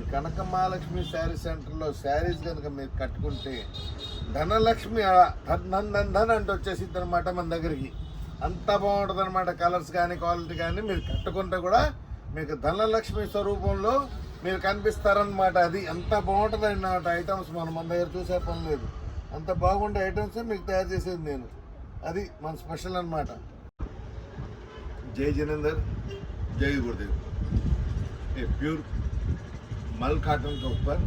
ఈ కనక మహాలక్ష్మి శారీ సెంటర్లో శారీస్ కనుక మీరు కట్టుకుంటే ధనలక్ష్మి ధన్ ధన్ ధన్ అంటూ వచ్చేసింది అనమాట మన దగ్గరికి. అంత బాగుంటుంది అనమాట కలర్స్ కానీ క్వాలిటీ కానీ మీరు కట్టుకుంటే కూడా మీకు ధనలక్ష్మి స్వరూపంలో మీరు కనిపిస్తారనమాట అది. అంత బాగుంటుంది అన్నమాట ఐటమ్స్ మనం మన దగ్గర చూసే పని లేదు. అంత బాగుండే ఐటమ్స్ మీకు తయారు చేసేది నేను. అది మన స్పెషల్ అనమాట జై జనందర్ జై Gurudev. A pure मल काटन के ऊपर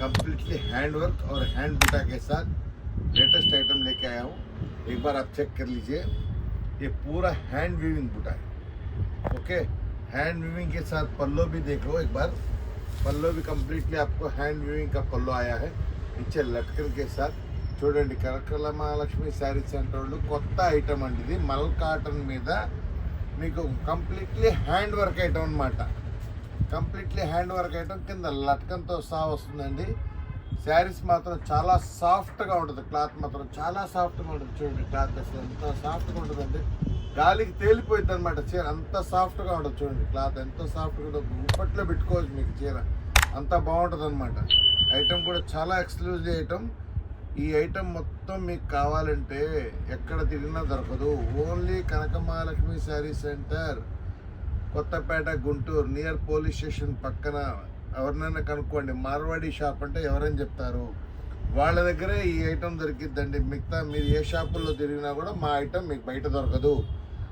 कंप्लीटली हैंड वर्क और हैंड बुटा के साथ लेटेस्ट आइटम लेके आया हूँ एक बार आप चेक कर लीजिए ये पूरा हैंड वीविंग बुटा है ओके हैंड वीविंग के साथ पल्लो भी देख लो एक बार पल्लो भी कंप्लीटली आपको हैंड वीविंग का पल्लो आया है नीचे लटकन के साथ చూడండి కనకల మహాలక్ష్మి శారీ సెంటర్ వాళ్ళు కొత్త ఐటమ్ అండి ఇది మల్ కాటన్ మీద మీకు కంప్లీట్లీ హ్యాండ్ వర్క్ ఐటమ్ అనమాట completely hand work item కింద లట్కంతో సహా వస్తుందండి. శారీస్ మాత్రం చాలా సాఫ్ట్గా ఉంటుంది. క్లాత్ మాత్రం చాలా సాఫ్ట్గా ఉంటుంది. చూడండి క్లాత్ అసలు ఎంత సాఫ్ట్గా ఉంటుందండి. గాలికి తేలిపోయింది అనమాట చీర. అంత సాఫ్ట్గా ఉంటుంది చూడండి క్లాత్ ఎంత సాఫ్ట్గా ఉంటుంది గుప్పట్లో పెట్టుకోవచ్చు మీకు చీర. అంత బాగుంటుంది అనమాట ఐటమ్ కూడా చాలా ఎక్స్క్లూజివ్ ఐటమ్. ఈ ఐటమ్ మొత్తం మీకు కావాలంటే ఎక్కడ తిరిగినా దొరకదు. Only Kanakamahalakshmi sari centre. Kothapeta Guntur near police station పక్కన ఎవరినైనా కనుక్కోండి. మార్వాడి షాప్ అంటే ఎవరని చెప్తారు? వాళ్ళ దగ్గరే ఈ ఐటమ్ దొరికిద్దండి. మిగతా మీరు ఏ షాపుల్లో తిరిగినా కూడా మా ఐటెం మీకు బయట దొరకదు.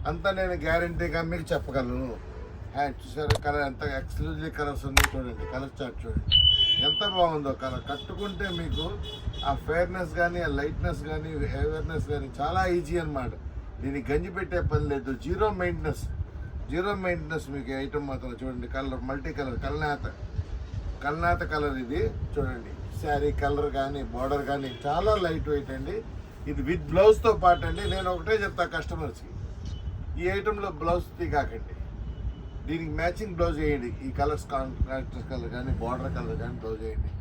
అంతా నేను గ్యారంటీగా మీకు చెప్పగలను. హ్యాండ్ చూసారు? కలర్ ఎంత ఎక్స్క్లూజివ్ కలర్స్ ఉన్నాయి చూడండి. కలర్ చార్ట్ చూడండి. ఎంత బాగుందో కలర్. కట్టుకుంటే మీకు ఆ ఫేర్నెస్ కానీ ఆ లైట్నెస్ కానీ అవేర్నెస్ కానీ చాలా ఈజీ అనమాట దీనికి గంజి పెట్టే పని లేదు. Zero maintenance. జీరో మెయింటెనెన్స్ మీకు ఐటమ్ మాత్రం చూడండి కలర్ మల్టీ కలర్ కల్నాథ కల్నాథ కలర్ ఇది చూడండి. శారీ కలర్ కానీ బార్డర్ కానీ చాలా లైట్ వెయిట్ అండి. ఇది విత్ బ్లౌజ్తో పాటు అండి. నేను ఒకటే చెప్తా కస్టమర్స్కి ఈ ఐటెంలో బ్లౌజ్ తీకాకండి దీనికి మ్యాచింగ్ బ్లౌజ్ వేయండి. ఈ కలర్స్ కాంట్రాక్టర్ కలర్ కానీ బార్డర్ కలర్ కానీ బ్లౌజ్ వేయండి.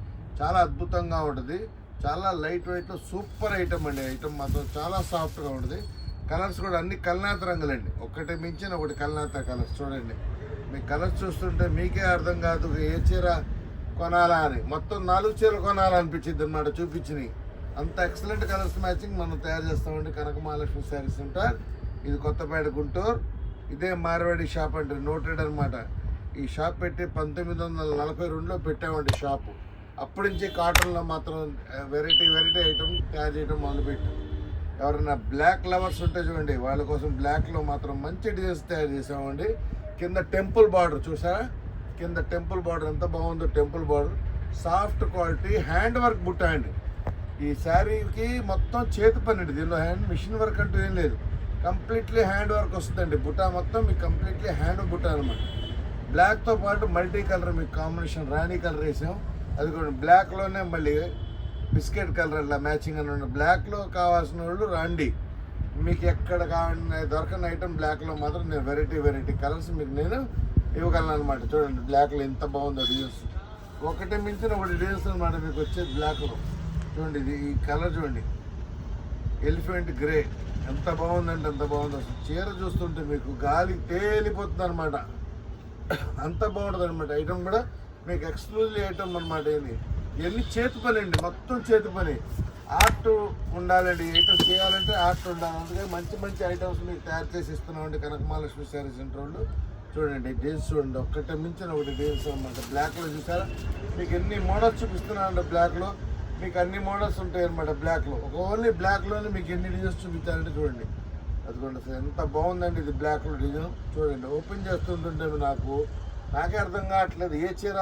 చాలా అద్భుతంగా ఉంటుంది. చాలా లైట్ వెయిట్లో సూపర్ ఐటమ్ అండి. ఐటమ్ మాత్రం చాలా సాఫ్ట్గా ఉంటుంది. కలర్స్ కూడా అన్ని కల్నాథ రంగులండి. ఒకటి మించిన ఒకటి కల్నాథ కలర్స్ చూడండి. మీ కలర్స్ చూస్తుంటే మీకే అర్థం కాదు ఏ చీర కొనాలా అని. మొత్తం నాలుగు చీరలు కొనాలనిపించింది అనమాట చూపించినవి. అంత ఎక్సలెంట్ కలర్స్ మ్యాచింగ్ మనం తయారు చేస్తామండి. కనక మహాలక్ష్మి శారీ సెంటర్ ఇది కొత్తపేట గుంటూరు. ఇదే మార్వాడి షాప్ అంటే నోటెడ్ అనమాట ఈ షాప్ పెట్టి పంతొమ్మిది వందల నలభై రెండులో పెట్టామండి షాపు. అప్పటి నుంచి కాటన్లో మాత్రం వెరైటీ వెరైటీ ఐటమ్ తయారు చేయడం మొదలుపెట్టాం. ఎవరైనా బ్లాక్ లవర్స్ ఉంటే చూడండి వాళ్ళ కోసం బ్లాక్లో మాత్రం మంచి డిజైన్స్ తయారు చేసామండి కింద టెంపుల్ బార్డర్ చూసారా? కింద టెంపుల్ బార్డర్ ఎంత బాగుందో temple border. Soft quality hand work బుట్ట అండి. ఈ శారీకి మొత్తం చేతి పని అండి దీనిలో హ్యాండ్ మిషన్ వర్క్ అంటూ ఏం లేదు. కంప్లీట్లీ హ్యాండ్ వర్క్ వస్తుందండి బుట్ట మొత్తం మీకు కంప్లీట్లీ హ్యాండ్ బుట్ట అనమాట బ్లాక్తో పాటు మల్టీ కలర్ మీకు కాంబినేషన్ రాణి కలర్ వేసాం. అది కూడా బ్లాక్లోనే మళ్ళీ బిస్కెట్ కలర్ అలా మ్యాచింగ్ అని ఉన్న బ్లాక్లో కావాల్సిన వాళ్ళు రండి. మీకు ఎక్కడ కావాలి దొరకని ఐటమ్ బ్లాక్లో మాత్రం నేను వెరైటీ వెరైటీ కలర్స్ మీకు నేను ఇవ్వగలను అనమాట చూడండి బ్లాక్లో ఎంత బాగుందో డిజైన్స్ ఒకటి మించిన ఒకటి డిజైన్స్ అనమాట మీకు వచ్చేది బ్లాక్లో. చూడండి ఇది ఈ కలర్ చూడండి. Elephant grey. ఎంత బాగుందంటే ఎంత బాగుందో. అసలు చీర చూస్తుంటే మీకు గాలి తేలిపోతుంది అనమాట అంత బాగుంటుంది అనమాట ఐటమ్ కూడా మీకు ఎక్స్క్లూజివ్ ఐటమ్ అనమాట ఏంది ఇవన్నీ చేతి పని అండి? మొత్తం చేతి పని. ఆర్ట్ ఉండాలండి. ఐటమ్స్ చేయాలంటే ఆర్ట్ ఉండాలి. అందుకే మంచి మంచి ఐటమ్స్ మీకు తయారు చేసి ఇస్తున్నామండి కనక మహాలక్ష్మి శారీ సెంటర్ వాళ్ళు. చూడండి డీల్స్ చూడండి. ఒక్కటే మించిన ఒకటి డీల్స్ అనమాట బ్లాక్లో చూసారా? మీకు ఎన్ని మోడల్స్ చూపిస్తున్నానండి బ్లాక్లో మీకు అన్ని మోడల్స్ ఉంటాయి అనమాట బ్లాక్లో ఒక ఓన్లీ బ్లాక్లోనే మీకు ఎన్ని డిజైన్స్ చూపించాలంటే చూడండి. అదిగోండి సార్ ఎంత బాగుందండి ఇది బ్లాక్లో డిజైన్ చూడండి ఓపెన్ చేస్తుంటుంటే నాకు నాకే అర్థం కావట్లేదు. ఏ చీర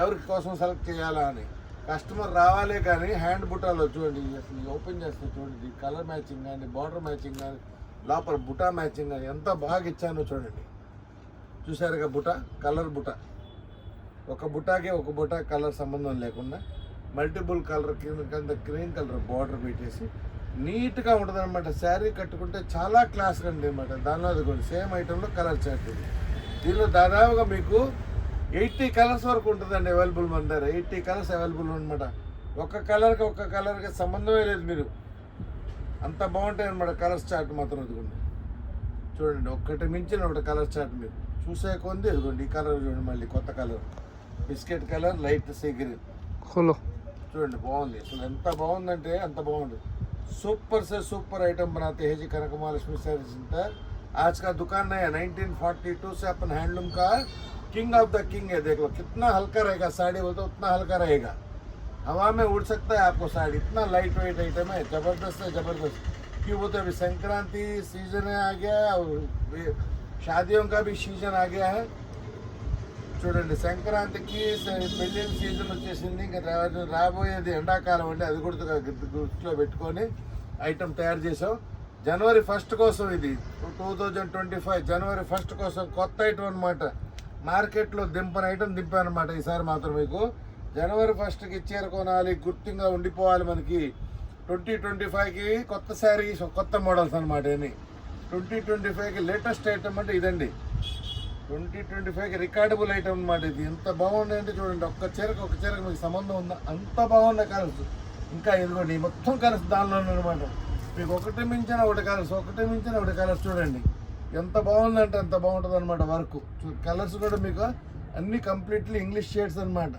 ఎవరికి కోసం సెలెక్ట్ చేయాలా అని. కస్టమర్ రావాలే కానీ హ్యాండ్ బుటాలో చూడండి అసలు ఓపెన్ చేస్తే చూడండి కలర్ మ్యాచింగ్ కానీ బార్డర్ మ్యాచింగ్ కానీ లోపల బుటా మ్యాచింగ్ కానీ ఎంత బాగా ఇచ్చానో చూడండి. చూసారుగా బుట? కలర్ బుట. ఒక బుటాకే ఒక బుటా కలర్ సంబంధం లేకుండా మల్టిపుల్ కలర్ కింద కింద గ్రీన్ కలర్ బార్డర్ పెట్టేసి నీట్గా ఉంటుంది అనమాట శారీ కట్టుకుంటే చాలా క్లాస్గా ఉంది అనమాట దానిలో అది కూడా సేమ్ ఐటెంలో కలర్ చార్ట్ దీనిలో దాదాపుగా మీకు ఎయిటీ కలర్స్ వరకు ఉంటుందండి అవైలబుల్ మన దగ్గర ఎయిటీ కలర్స్ అవైలబుల్ అనమాట ఒక కలర్కి ఒక కలర్కి సంబంధమే లేదు మీరు అంత బాగుంటాయి అనమాట కలర్స్ చార్ట్ మాత్రం ఇదిగోండి చూడండి ఒక్కటి మించిన ఒకటి కలర్ చార్ట్ మీరు చూసే కొంది ఇదిగోండి ఈ కలర్ చూడండి మళ్ళీ కొత్త colour biscuit colour light sea green खोलो చూడండి బాగుంది అసలు ఎంత బాగుందంటే అంత బాగుంది सुपर से सुपर आइटम बनाते हैं जी कनक महालक्ष्मी सर्विस सेंटर आज का दुकान नया 1942 से अपन हैंडलूम का किंग ऑफ द किंग है देख लो कितना हल्का रहेगा साड़ी बोलते उतना हल्का रहेगा हवा में उड़ सकता है आपको साड़ी इतना लाइट वेट आइटम है जबरदस्त है जबरदस्त क्यों बोलते अभी संक्रांति सीजन है आ गया है और ये शादियों का भी सीजन आ गया है చూడండి సంక్రాంతికి స- పెళ్ళిళ్ళ సీజన్ వచ్చేసింది ఇంకా రా- రాబోయేది ఎండాకాలం అండి అది కూడా గుర్తు- గుర్తులో పెట్టుకొని ఐటమ్ తయారు చేసాం జనవరి ఫస్ట్ కోసం ఇది టూ థౌజండ్ ట్వంటీ ఫైవ్ జనవరి ఫస్ట్ కోసం కొత్త ఐటమ్ అనమాట మార్కెట్లో దింపని ఐటమ్ దింపానమాట ఈసారి మాత్రం మీకు జనవరి ఫస్ట్కి చీర కొనాలి గుర్తింగా ఉండిపోవాలి మనకి. ట్వంటీ ట్వంటీ ఫైవ్కి కొత్త శారీస్ కొత్త మోడల్స్ అనమాట ఇవి ట్వంటీ ట్వంటీ ఫైవ్కి లేటెస్ట్ ఐటమ్ అంటే ఇదండి. ట్వంటీ ట్వంటీ ఫైవ్కి రికార్డబుల్ ఐటమ్ అనమాట ఇది. ఎంత బాగుందంటే చూడండి ఒక్క చీరకు ఒక చీరకు మీకు సంబంధం ఉందా? అంత బాగుంది కలర్స్ ఇంకా ఇదిగోండి మొత్తం కలర్స్ దానిలో అనమాట మీకు ఒకటి మించిన ఒకటి కలర్స్ ఒకటి మించిన ఒకటి కలర్స్ చూడండి. ఎంత బాగుందంటే అంత బాగుంటుంది అనమాట వర్క్. కలర్స్ కూడా మీకు అన్ని కంప్లీట్లీ ఇంగ్లీష్ షేడ్స్ అనమాట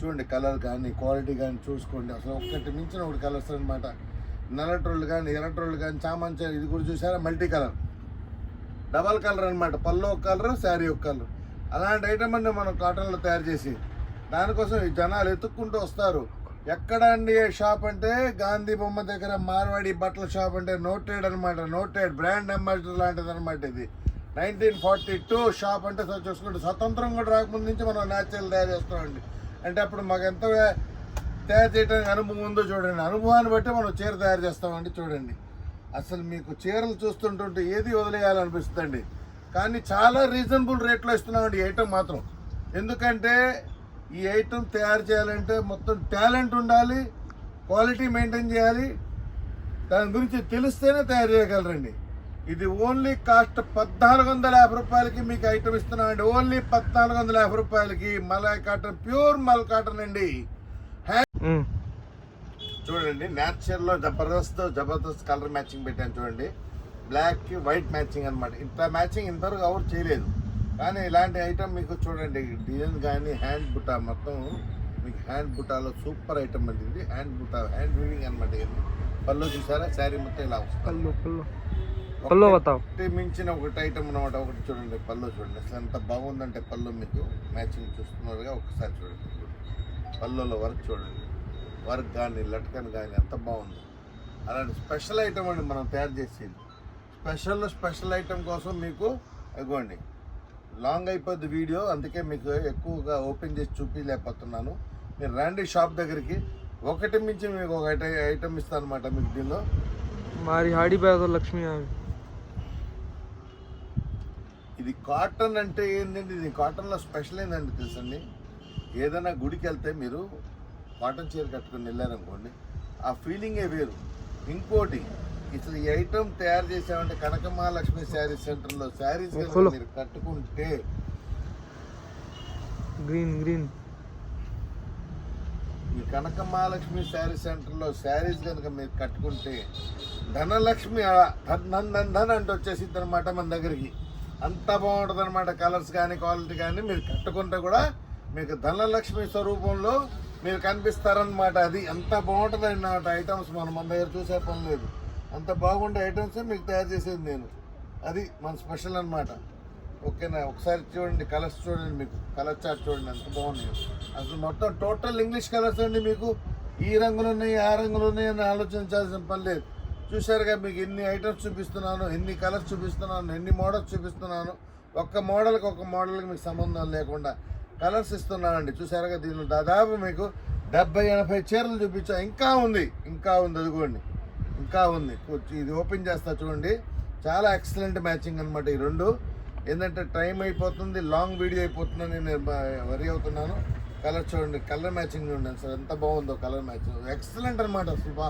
చూడండి కలర్ కానీ క్వాలిటీ కానీ చూసుకోండి. అసలు ఒక్కటి మించిన ఒకటి కలర్స్ అనమాట నల్లట్రోళ్ళు కానీ ఎర్రట్రోళ్ళు కానీ చామంచారు ఇది కూడా చూసారా? మల్టీ కలర్ డబల్ కలర్ అనమాట పళ్ళు ఒక కలర్ శారీ ఒక కలర్ అలాంటి ఐటమ్ అన్నీ మనం కాటన్లో తయారు చేసి దానికోసం ఈ జనాలు ఎత్తుక్కుంటూ వస్తారు. ఎక్కడ అండి షాప్ అంటే? గాంధీ బొమ్మ దగ్గర మార్వాడి బట్టల షాప్ అంటే నోటెడ్ అనమాట నోటెడ్ బ్రాండ్ అంబాసిడర్ లాంటిది అనమాట ఇది. నైన్టీన్ ఫార్టీ టూ షాప్ అంటే చూసుకుంటే స్వతంత్రం కూడా రాకముందు నుంచి మనం న్యాచురల్ తయారు చేస్తామండి. అంటే అప్పుడు మాకు ఎంత తయారు చేయడానికి అనుభవం ఉందో చూడండి. అనుభవాన్ని బట్టి మనం చీర తయారు చేస్తామండి చూడండి. అసలు మీకు చీరలు చూస్తుంటుంటే ఏది వదిలేయాలనిపిస్తుందండి. కానీ చాలా రీజనబుల్ రేట్లో ఇస్తున్నామండి. ఐటమ్ మాత్రం. ఎందుకంటే ఈ ఐటమ్ తయారు చేయాలంటే మొత్తం టాలెంట్ ఉండాలి క్వాలిటీ మెయింటైన్ చేయాలి. దాని గురించి తెలిస్తేనే తయారు చేయగలరండి. ఇది ఓన్లీ కాస్ట్ పద్నాలుగు వందల యాభై రూపాయలకి మీకు ఐటమ్ ఇస్తున్నామండి ఓన్లీ పద్నాలుగు వందల యాభై రూపాయలకి మలాయ్ కాటన్ ప్యూర్ మల్ కాటన్ అండి. చూడండి న్యాచురల్లో జబర్దస్త్ జబర్దస్త్ కలర్ మ్యాచింగ్ పెట్టాను చూడండి. బ్లాక్ వైట్ మ్యాచింగ్ అనమాట ఇంత మ్యాచింగ్ ఇంతవరకు ఎవరు చేయలేదు. కానీ ఇలాంటి ఐటమ్ మీకు చూడండి డిజైన్ కానీ హ్యాండ్ బుటా మొత్తం మీకు హ్యాండ్ బుటాలో సూపర్ ఐటమ్ అండి ఇది. హ్యాండ్ బుటా హ్యాండ్ వీవింగ్ అనమాట ఇది. పళ్ళు చూసారా? శారీ మొత్తం ఇలా వస్తుంది. ఒకటి మించిన ఒకటి ఐటమ్ అనమాట ఒకటి చూడండి పళ్ళు చూడండి. అసలు ఎంత బాగుందంటే పళ్ళు మీకు. మ్యాచింగ్ చూస్తున్నారుగా ఒకసారి చూడండి. పళ్ళులో వర్క్ చూడండి. వర్క్ కానీ లట్కన్ కానీ ఎంత బాగుంది. అలాంటి స్పెషల్ ఐటమ్ అండి మనం తయారు చేసేది. స్పెషల్ స్పెషల్ ఐటమ్ కోసం మీకు ఇవ్వండి లాంగ్ అయిపోద్ది వీడియో అందుకే మీకు ఎక్కువగా ఓపెన్ చేసి చూపించలేకపోతున్నాను మీరు రాండి షాప్ దగ్గరికి. ఒకటి మించి మీకు ఒక ఐటమ్ ఇస్తాను అనమాట మీకు దీనిలో. మరి హాడీ బ్యాగ్ లక్ష్మి ఇది కాటన్ అంటే ఏంటండి ఇది కాటన్లో స్పెషల్ ఏందండి తెలుసండి? ఏదైనా గుడికి వెళ్తే మీరు కాటన్ చీర కట్టుకుని వెళ్ళారనుకోండి ఆ ఫీలింగే వేరు. ఇంకోటి ఇట్లా ఈ ఐటమ్ తయారు చేసామంటే కనక మహాలక్ష్మి శారీస్ సెంటర్లో శారీస్ మీరు కట్టుకుంటే గ్రీన్ గ్రీన్ ఈ కనక మహాలక్ష్మి శారీ సెంటర్లో శారీస్ కనుక మీరు కట్టుకుంటే ధనలక్ష్మి ధన్ ధన్ ధన్ అంటే వచ్చేసింది అనమాట మన దగ్గరికి. అంత బాగుంటుంది అనమాట కలర్స్ కానీ క్వాలిటీ కానీ మీరు కట్టుకుంటే కూడా మీకు ధనలక్ష్మి స్వరూపంలో మీరు కనిపిస్తారనమాట అది. అంత బాగుంటుంది అన్నమాట ఐటమ్స్ మనం మన దగ్గర చూసే పని లేదు. అంత బాగుండే ఐటమ్స్ మీకు తయారు చేసేది నేను. అది మన స్పెషల్ అన్నమాట. ఓకేనా? ఒకసారి చూడండి కలర్స్ చూడండి మీకు. కలర్ చార్ట్ చూడండి ఎంత బాగున్నాయి అసలు మొత్తం టోటల్ ఇంగ్లీష్ కలర్స్ అండి మీకు. ఈ రంగులు ఉన్నాయి ఆ రంగులు ఉన్నాయి అని ఆలోచించాల్సిన పని లేదు. చూసారుగా మీకు ఎన్ని ఐటమ్స్ చూపిస్తున్నాను ఎన్ని కలర్స్ చూపిస్తున్నాను ఎన్ని మోడల్స్ చూపిస్తున్నాను. ఒక్క మోడల్కి ఒక మోడల్కి మీకు సంబంధం లేకుండా కలర్స్ ఇస్తున్నానండి. చూసారుగా దీనిలో దాదాపు మీకు డెబ్బై ఎనభై చీరలు చూపించా. ఇంకా ఉంది ఇంకా ఉంది అదిగోండి. ఇంకా ఉంది. కొంచెం ఇది ఓపెన్ చేస్తా చూడండి. చాలా ఎక్సలెంట్ మ్యాచింగ్ అనమాట ఈ రెండు. ఏంటంటే టైం అయిపోతుంది లాంగ్ వీడియో అయిపోతుందని నేను వరి అవుతున్నాను. కలర్ చూడండి కలర్ మ్యాచింగ్ చూడండి సార్ ఎంత బాగుందో కలర్ మ్యాచింగ్ ఎక్సలెంట్ అనమాట అసలు బా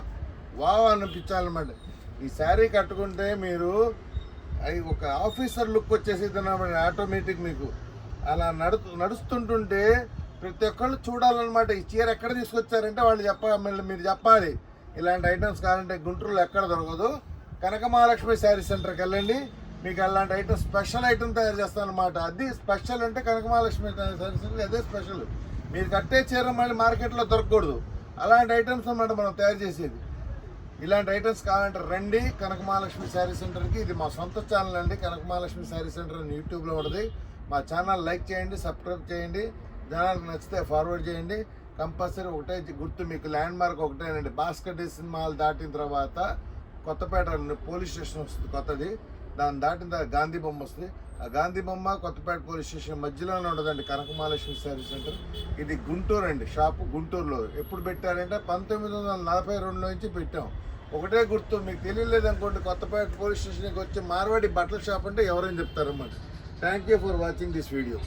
వావ్ అనిపించాలన్నమాట. ఈ శారీ కట్టుకుంటే మీరు అవి ఒక ఆఫీసర్ లుక్ వచ్చేసి ఆటోమేటిక్ మీకు. అలా నడు నడుస్తుంటుంటే ప్రతి ఒక్కళ్ళు చూడాలన్నమాట ఈ చీర ఎక్కడ తీసుకొచ్చారంటే వాళ్ళు చెప్ప మళ్ళీ మీరు చెప్పాలి. ఇలాంటి ఐటమ్స్ కావాలంటే గుంటూరులో ఎక్కడ దొరకదు. కనక మహాలక్ష్మి శారీ సెంటర్కి వెళ్ళండి. మీకు అలాంటి ఐటమ్ స్పెషల్ ఐటమ్ తయారు చేస్తానమాట అది స్పెషల్ అంటే కనకమహాలక్ష్మి సెంటర్ అదే స్పెషల్ మీరు కట్టే చీర మళ్ళీ మార్కెట్లో దొరకకూడదు. అలాంటి ఐటమ్స్ అన్నమాట మనం తయారు చేసేది. ఇలాంటి ఐటమ్స్ కావాలంటే రండి. కనకమహాలక్ష్మి శారీ సెంటర్కి ఇది మా సొంత ఛానల్ అండి. కనకమహాలక్ష్మి శారీ సెంటర్ అని యూట్యూబ్లో ఉంటుంది. మా ఛానల్ లైక్ చేయండి సబ్స్క్రైబ్ చేయండి. జనాలకు నచ్చితే ఫార్వర్డ్ చేయండి. కంపల్సరీ ఒకటే గుర్తు మీకు ల్యాండ్ మార్క్ ఒకటేనండి భాస్కర్ డి సినిమాలు దాటిన తర్వాత కొత్తపేట పోలీస్ స్టేషన్ వస్తుంది కొత్తది. దాన్ని దాటిన తర్వాత గాంధీ బొమ్మ వస్తుంది. ఆ గాంధీ బొమ్మ కొత్తపేట పోలీస్ స్టేషన్ మధ్యలోనే ఉండదండి. కనకమహాలక్ష్మి శారీ సెంటర్. ఇది గుంటూరు అండి. షాపు గుంటూరులో. ఎప్పుడు పెట్టారంటే పంతొమ్మిది వందల నలభై రెండు నుంచి పెట్టాం. ఒకటే గుర్తు మీకు తెలియలేదు అనుకోండి కొత్తపేట పోలీస్ స్టేషన్కి వచ్చి మార్వాడి బట్టల షాప్ అంటే ఎవరైనా చెప్తారన్నమాట. Thank you for watching this video